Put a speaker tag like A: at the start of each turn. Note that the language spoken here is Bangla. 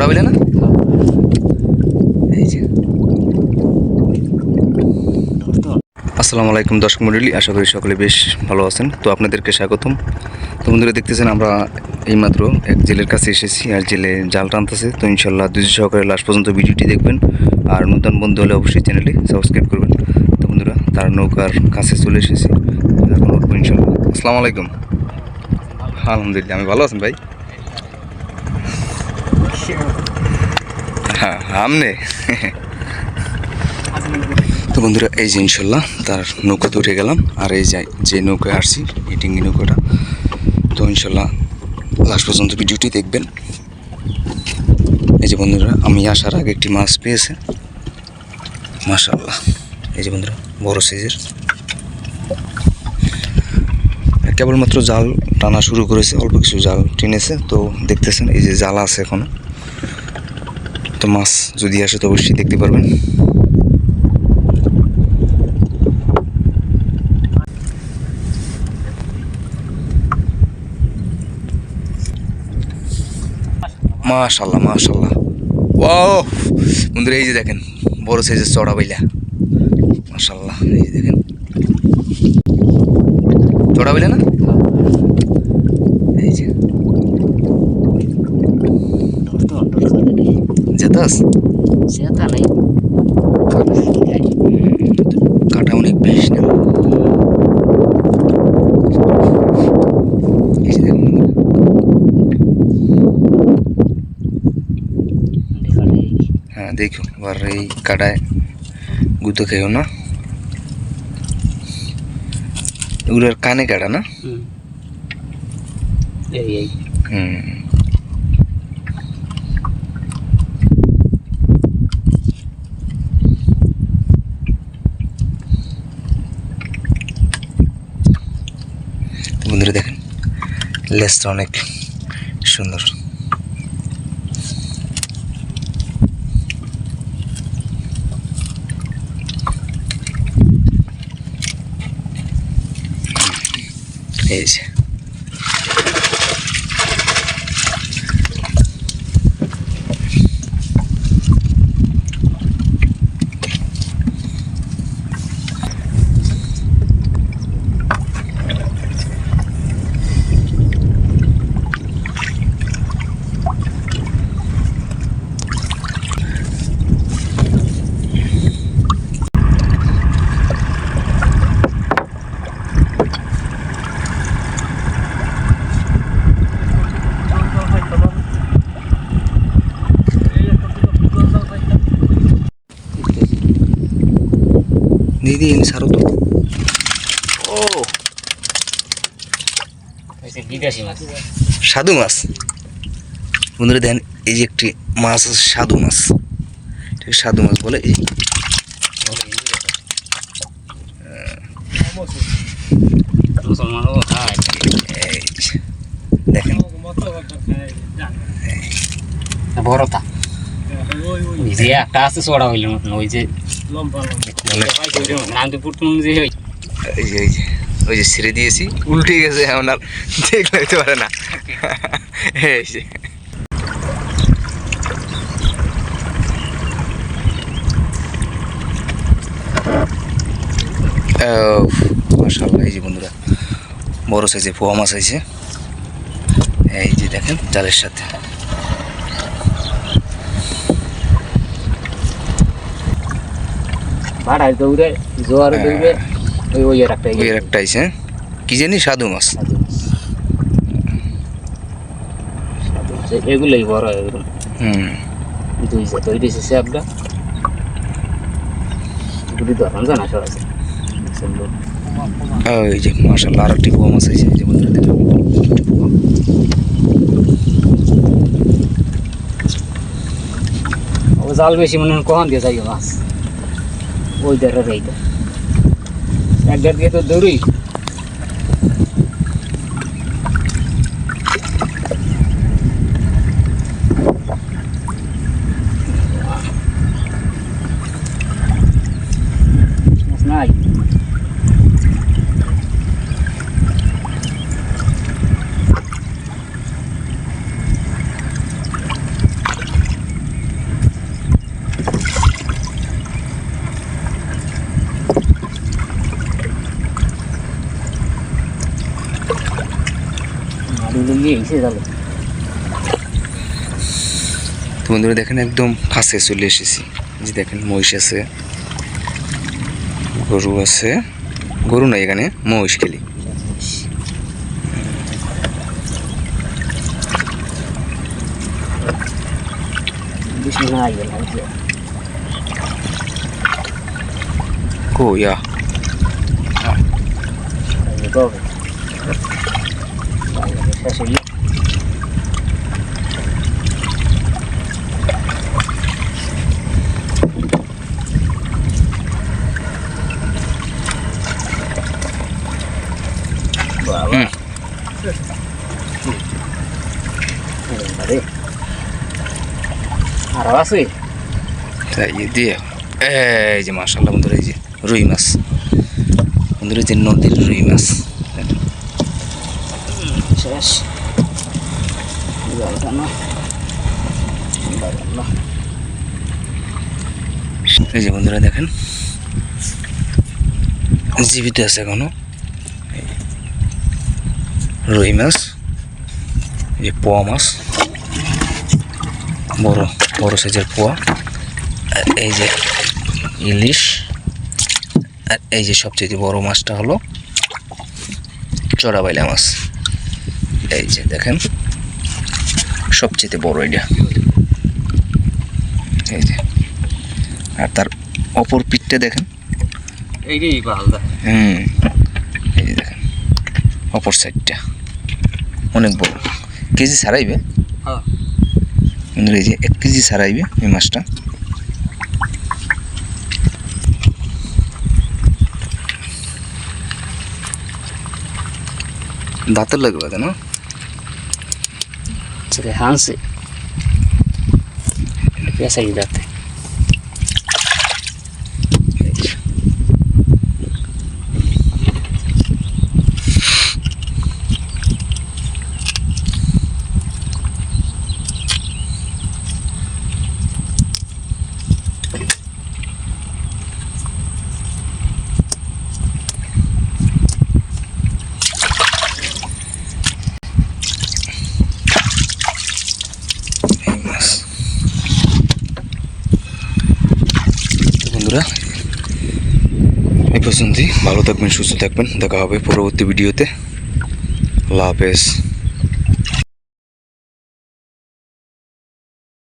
A: চড়া বলে না? এই যে। আসসালামু আলাইকুম দর্শক মন্ডলী আশা করি সকলে বেশ ভালো আছেন। তো আপনাদেরকে স্বাগতম। তো বন্ধুরা দেখতেছেন আমরা এইমাত্র এক জেলের কাছে এসেছি আর জেলে জাল টানতেছে। তো ইনশাল্লাহ দুই সহকারে লাস্ট পর্যন্ত ভিডিওটি দেখবেন। আর নতুন বন্ধু হলে অবশ্যই চ্যানেলটি সাবস্ক্রাইব করবেন। তো বন্ধুরা তার নৌকার কাছে চলে এসেছি। এখন উঠবো ইনশাল্লাহ। আসসালামু আলাইকুম। আলহামদুলিল্লাহ আমি ভালো আছেন ভাই? হ্যাঁ আমনে। তো বন্ধুরা, এই যে ইনশাল্লাহ তার নৌকাতে উঠে গেলাম, আর এই যে যে নৌকায় আসছি, এই ডিঙ্গি নৌকাটা, তো ইনশাল্লাহ লাস্ট পর্যন্ত ভিডিওটি দেখবেন। এই যে বন্ধুরা, আমি আসার আগে একটি মাছ পেয়েছে। মাশাল্লাহ এই যে বন্ধুরা, বড় সাইজের কেবলমাত্র জাল টানা শুরু করেছে, অল্প কিছু জাল টেনেছে, তো দেখতেছেন এই যে জাল আছে এখনও। তো মাছ যদি আসে তো অবশ্যই দেখতে পারবেন। মাশাল্লাহ মাশাল্লাহ ও বন্ধুরা, এই যে দেখেন, বড় সাইজের চড়া বইলা মাশাল্লাহ এই যে দেখেন চড়া বাইলা না এই যে যেতাস
B: সেটা নাই
A: কাটা অনেক বেশি না? এই যে দেখুন। হ্যাঁ দেখো এবার এই কাটায়। গুঁতো খেয়েও না? এগুলোর কানে কাটা না?
B: এই এই
A: হুম তো বন্ধুরা দেখেন লেসটা অনেক সুন্দর। এই যে। দিদি এনে সারো তো ও সাধু মাছ বন্ধুরা দেখেন এই যে একটি মাছ আছে সাধু মাছ ঠিক সাধু মাছ বলে এই দেখেন।
B: বড়টা ওই যে একটা আছে চড়া হইল মতন ওই যে নাম তো যে ওই
A: যে ওই যে ছেড়ে দিয়েছি, উল্টে গেছে এখন আর দেখলে হতে পারে না। এই এই যে বন্ধুরা, বড় সাইজে পোয়া মাছ আছে এই যে দেখেন, জালের সাথে।
B: ভাড়ায় দৌড়ে জোয়ারে দৌড়ে ওই ওই একটা
A: ওই আর একটা আছে হ্যাঁ? কি জানি সাধু মাছ।
B: এগুলোই বড় এগুলো।
A: হুম।
B: দুই যে তৈরি দিয়েছে একটা এগুলি দোকান জানা সব আছে
A: ওই যে মাসাল্লাহ আর একটি পোয়া মাছ আছে যে বন্ধুরা
B: জাল বেশি মনে হয় কখন দিয়ে যাই মাছ? ওই দেড়ের এইটা এক দেড় দিয়ে তো দৌড়ি মাছ নাই যাবে
A: তো বন্ধুরা দেখেন একদম কাছে চলে এসেছি। যে দেখেন মহিষ আছে গরু আছে। গরু নাই এখানে মহিষ খেলি।
B: বুঝলে
A: কো ইয়া
B: আইবে কবে আইবে শেষ হইলে বাবা আরে আরও আছে?
A: তাই দিয়ে এই যে মাশাল্লাহ বন্ধুরা এই যে রুই মাছ। বন্ধুরা যে নদীর রুই মাছ।
B: শেষ।
A: এই যে বন্ধুরা দেখেন। জীবিত আছে এখনও। রুই মাছ এই পোয়া মাছ। বড় বড় সাইজের পোয়া আর এই যে ইলিশ আর এই যে সবচেয়ে বড় মাছটা হলো চড়া বাইলা মাছ। এই যে দেখেন সবচেয়ে বড় এটা। এই যে আর তার অপর পিঠটা দেখেন। হুম এই যে দেখেন অপর সাইডটা অনেক বড়। কেজি ছাড়াইবে?
B: হ্যাঁ।
A: বন্ধুরা, এই যে এক কেজি ছাড়াইবে এই মাছটা। দাঁতের লাগবে তাই না?
B: সেটা হানছে। পেঁচাই যাতে
A: এই মাছ তো বন্ধুরা এই পর্যন্তই। ভালো থাকবেন সুস্থ থাকবেন। দেখা হবে পরবর্তী ভিডিওতে। আল্লাহ হাফেজ।